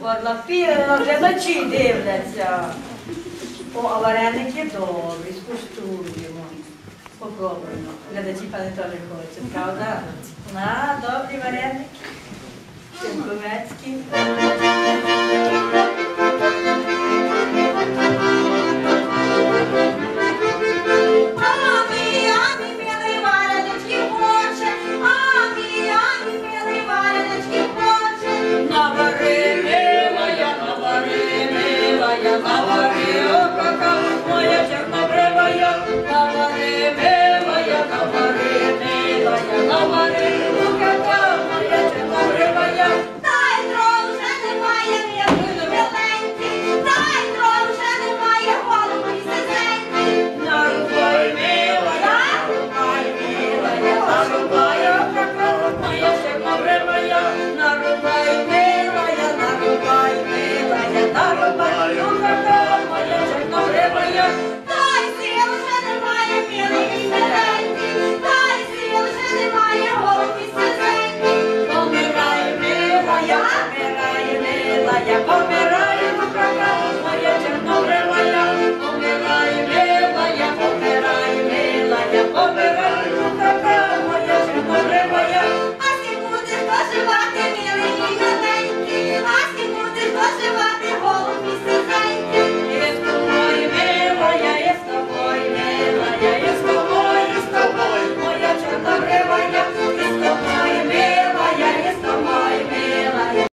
Ворлафір вже ночі дивляться. О, а вареники добрі, скуштуємо. Попробуємо. Глядачі пане теж хочуть, правда? На, добрі вареники. Моя step on me.